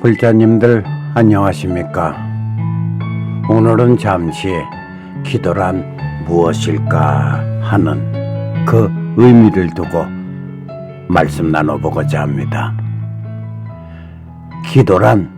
불자님들 안녕하십니까? 오늘은 잠시 기도란 무엇일까 하는 그 의미를 두고 말씀 나눠보고자 합니다. 기도란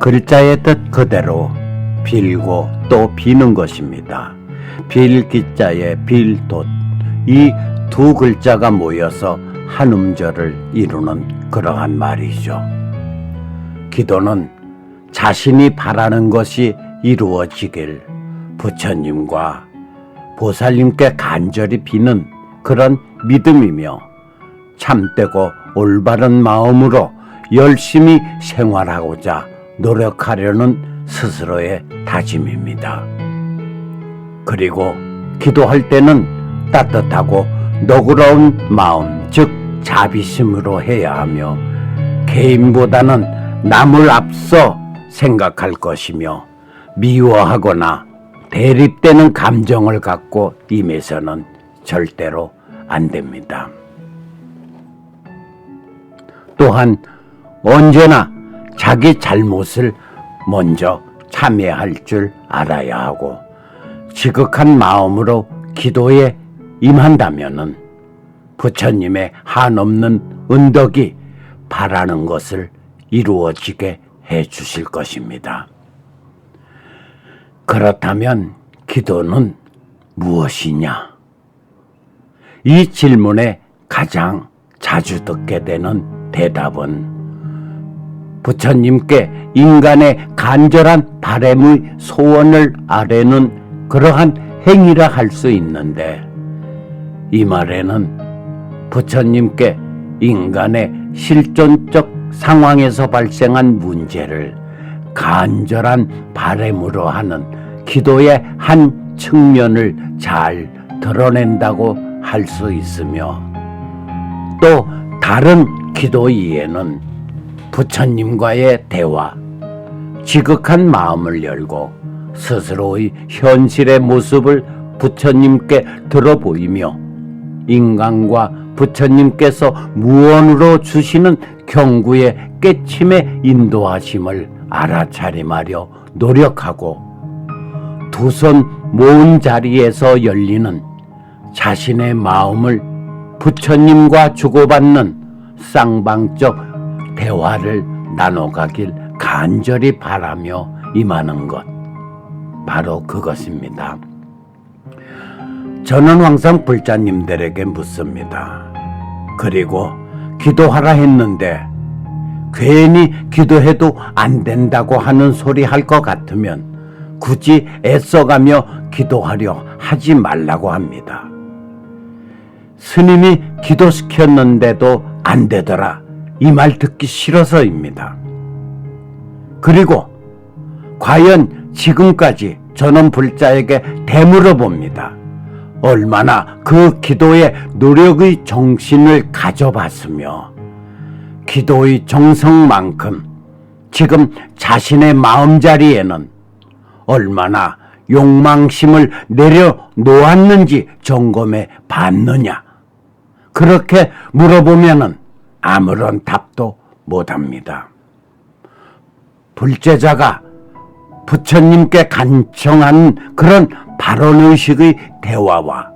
글자의 뜻 그대로 빌고 또 비는 것입니다. 빌 기자의 빌돛 이 두 글자가 모여서 한 음절을 이루는 그러한 말이죠. 기도는 자신이 바라는 것이 이루어지길 부처님과 보살님께 간절히 비는 그런 믿음이며 참되고 올바른 마음으로 열심히 생활하고자 노력하려는 스스로의 다짐입니다. 그리고 기도할 때는 따뜻하고 너그러운 마음, 즉 자비심으로 해야 하며 개인보다는 남을 앞서 생각할 것이며 미워하거나 대립되는 감정을 갖고 임해서는 절대로 안 됩니다. 또한 언제나 자기 잘못을 먼저 참여할 줄 알아야 하고 지극한 마음으로 기도에 임한다면은 부처님의 한없는 은덕이 바라는 것을 이루어지게 해 주실 것입니다. 그렇다면 기도는 무엇이냐? 이 질문에 가장 자주 듣게 되는 대답은 부처님께 인간의 간절한 바램의 소원을 아뢰는 그러한 행위라 할 수 있는데 이 말에는 부처님께 인간의 실존적 상황에서 발생한 문제를 간절한 바램으로 하는 기도의 한 측면을 잘 드러낸다고 할 수 있으며 또 다른 기도 이에는 부처님과의 대화, 지극한 마음을 열고 스스로의 현실의 모습을 부처님께 들어보이며 인간과 부처님께서 무언으로 주시는 경구의 깨침에 인도하심을 알아차림하려 노력하고 두 손 모은 자리에서 열리는 자신의 마음을 부처님과 주고받는 쌍방적 대화를 나눠가길 간절히 바라며 임하는 것. 바로 그것입니다. 저는 항상 불자님들에게 묻습니다. 그리고 기도하라 했는데 괜히 기도해도 안 된다고 하는 소리 할 것 같으면 굳이 애써가며 기도하려 하지 말라고 합니다. 스님이 기도시켰는데도 안 되더라. 이 말 듣기 싫어서입니다. 그리고 과연 지금까지 저는 불자에게 되물어 봅니다. 얼마나 그 기도에 노력의 정신을 가져봤으며 기도의 정성만큼 지금 자신의 마음자리에는 얼마나 욕망심을 내려놓았는지 점검해 봤느냐. 그렇게 물어보면은 아무런 답도 못합니다. 불제자가 부처님께 간청한 그런 발언의식의 대화와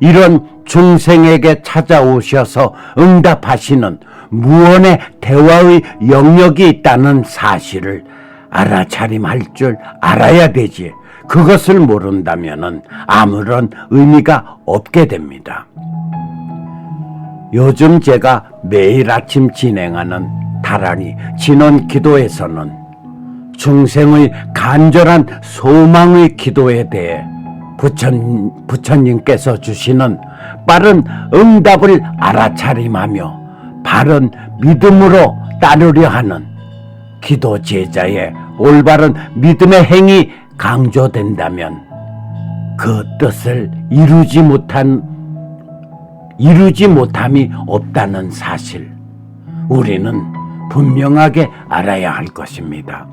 이런 중생에게 찾아오셔서 응답하시는 무언의 대화의 영역이 있다는 사실을 알아차림할 줄 알아야 되지. 그것을 모른다면 아무런 의미가 없게 됩니다. 요즘 제가 매일 아침 진행하는 다란이 진원 기도에서는 중생의 간절한 소망의 기도에 대해 부처님, 부처님께서 주시는 빠른 응답을 알아차림하며 바른 믿음으로 따르려 하는 기도 제자의 올바른 믿음의 행위 강조된다면 그 뜻을 이루지 못한 이루지 못함이 없다는 사실 우리는 분명하게 알아야 할 것입니다.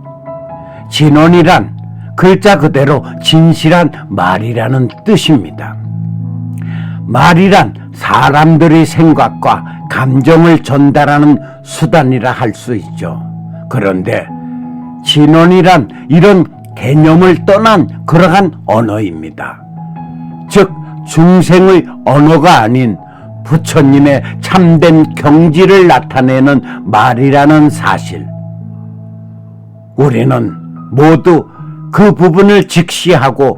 진원이란 글자 그대로 진실한 말이라는 뜻입니다. 말이란 사람들의 생각과 감정을 전달하는 수단이라 할 수 있죠. 그런데 진언이란 이런 개념을 떠난 그러한 언어입니다. 즉 중생의 언어가 아닌 부처님의 참된 경지를 나타내는 말이라는 사실. 우리는 모두 그 부분을 직시하고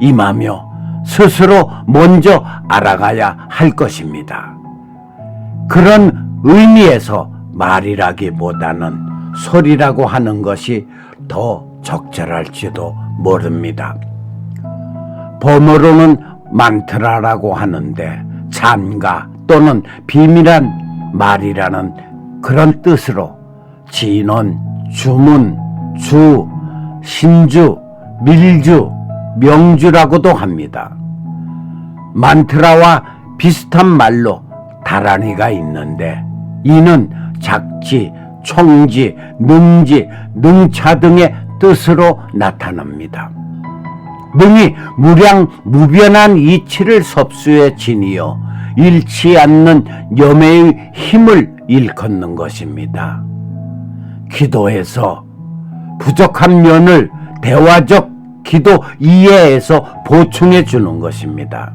임하며 스스로 먼저 알아가야 할 것입니다. 그런 의미에서 말이라기보다는 소리라고 하는 것이 더 적절할지도 모릅니다. 범어로는 만트라라고 하는데 찬가 또는 비밀한 말이라는 그런 뜻으로 진언, 주문, 주, 신주, 밀주, 명주라고도 합니다. 만트라와 비슷한 말로 다란이가 있는데 이는 작지, 총지, 능지, 능차 등의 뜻으로 나타납니다. 능이 무량 무변한 이치를 섭수에 지니어 잃지 않는 염해의 힘을 일컫는 것입니다. 기도에서 부족한 면을 대화적 기도 이해에서 보충해 주는 것입니다.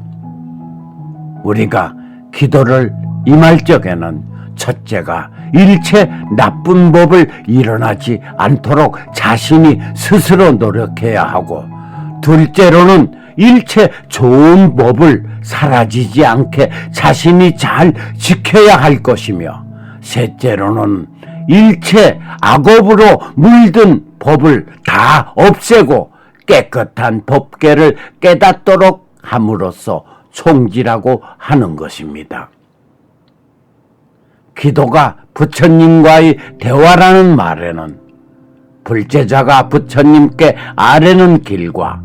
우리가 기도를 임할 적에는 첫째가 일체 나쁜 법을 일어나지 않도록 자신이 스스로 노력해야 하고 둘째로는 일체 좋은 법을 사라지지 않게 자신이 잘 지켜야 할 것이며 셋째로는 일체 악업으로 물든 법을 다 없애고 깨끗한 법계를 깨닫도록 함으로써 총지라고 하는 것입니다. 기도가 부처님과의 대화라는 말에는 불제자가 부처님께 아뢰는 길과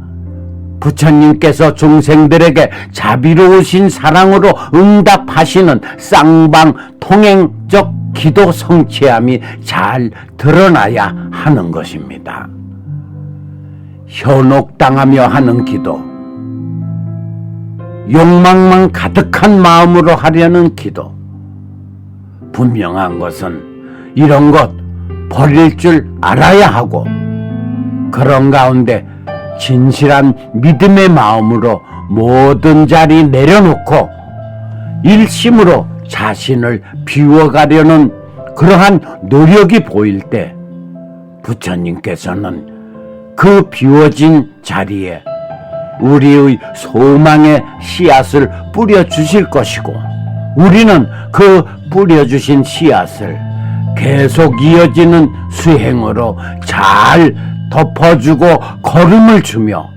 부처님께서 중생들에게 자비로우신 사랑으로 응답하시는 쌍방 통행적 기도 성취함이 잘 드러나야 하는 것입니다. 현혹당하며 하는 기도, 욕망만 가득한 마음으로 하려는 기도, 분명한 것은 이런 것 버릴 줄 알아야 하고 그런 가운데 진실한 믿음의 마음으로 모든 자리 내려놓고 일심으로 자신을 비워가려는 그러한 노력이 보일 때 부처님께서는 그 비워진 자리에 우리의 소망의 씨앗을 뿌려 주실 것이고 우리는 그 뿌려주신 씨앗을 계속 이어지는 수행으로 잘 덮어주고 걸음을 주며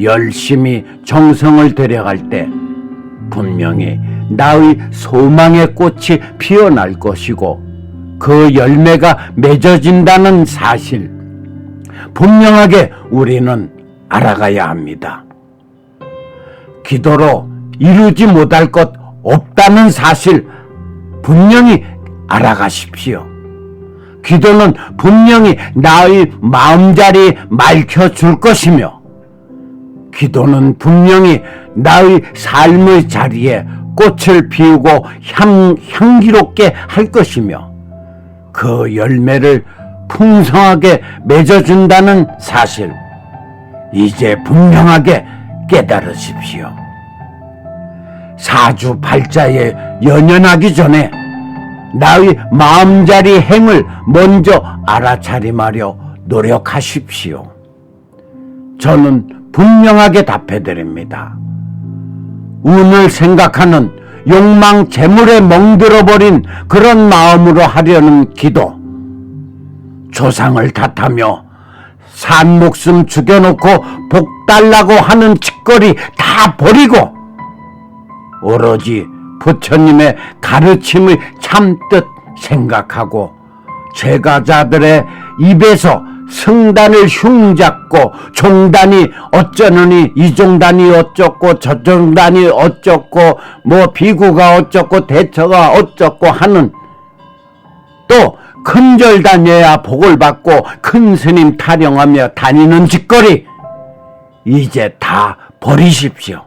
열심히 정성을 들여갈 때 분명히 나의 소망의 꽃이 피어날 것이고 그 열매가 맺어진다는 사실 분명하게 우리는 알아가야 합니다. 기도로 이루지 못할 것 없다는 사실 분명히 알아가십시오. 기도는 분명히 나의 마음자리 맑혀줄 것이며, 기도는 분명히 나의 삶의 자리에 꽃을 피우고 향, 향기롭게 할 것이며, 그 열매를 풍성하게 맺어준다는 사실, 이제 분명하게 깨달으십시오. 사주 팔자에 연연하기 전에 나의 마음자리 행을 먼저 알아차림하려 노력하십시오. 저는 분명하게 답해드립니다. 운을 생각하는 욕망 재물에 멍들어버린 그런 마음으로 하려는 기도, 조상을 탓하며 산 목숨 죽여놓고 복 달라고 하는 짓거리 다 버리고 오로지 부처님의 가르침의 참뜻 생각하고 제가자들의 입에서 승단을 흉잡고 종단이 어쩌느니 이 종단이 어쩌고 저 종단이 어쩌고 뭐 비구가 어쩌고 대처가 어쩌고 하는 또 큰절 다녀야 복을 받고 큰 스님 타령하며 다니는 짓거리 이제 다 버리십시오.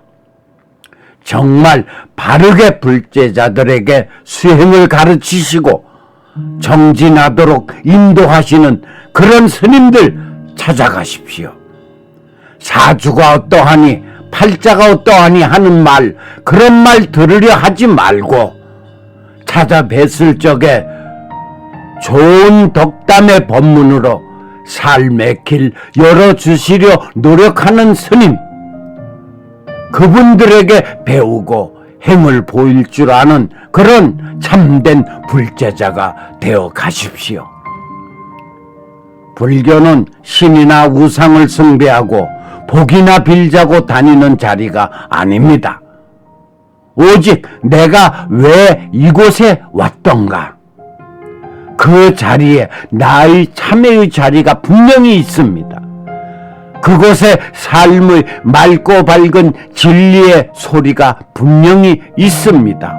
정말 바르게 불제자들에게 수행을 가르치시고 정진하도록 인도하시는 그런 스님들 찾아가십시오. 사주가 어떠하니 팔자가 어떠하니 하는 말 그런 말 들으려 하지 말고 찾아뵀을 적에 좋은 덕담의 법문으로 삶의 길 열어주시려 노력하는 스님 그분들에게 배우고 행을 보일 줄 아는 그런 참된 불제자가 되어 가십시오. 불교는 신이나 우상을 숭배하고 복이나 빌자고 다니는 자리가 아닙니다. 오직 내가 왜 이곳에 왔던가? 그 자리에 나의 참회의 자리가 분명히 있습니다. 그곳에 삶의 맑고 밝은 진리의 소리가 분명히 있습니다.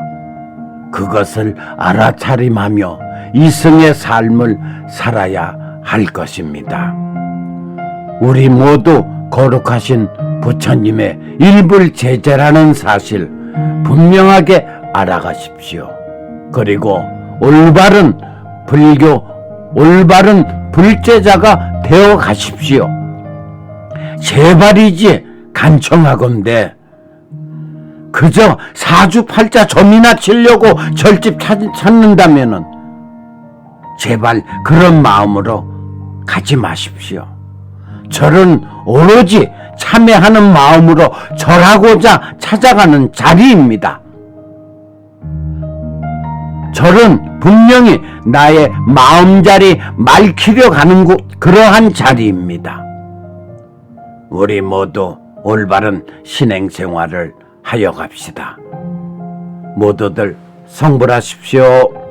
그것을 알아차림하며 이승의 삶을 살아야 할 것입니다. 우리 모두 거룩하신 부처님의 일불 제자라는 사실 분명하게 알아가십시오. 그리고 올바른 불교, 올바른 불제자가 되어 가십시오. 제발이지 간청하건대 그저 사주팔자 점이나 치려고 절집 찾, 찾는다면은 제발 그런 마음으로 가지 마십시오. 절은 오로지 참회하는 마음으로 절하고자 찾아가는 자리입니다. 절은 분명히 나의 마음자리 맑히려 가는 곳, 그러한 자리입니다. 우리 모두 올바른 신행 생활을 하여 갑시다. 모두들 성불하십시오.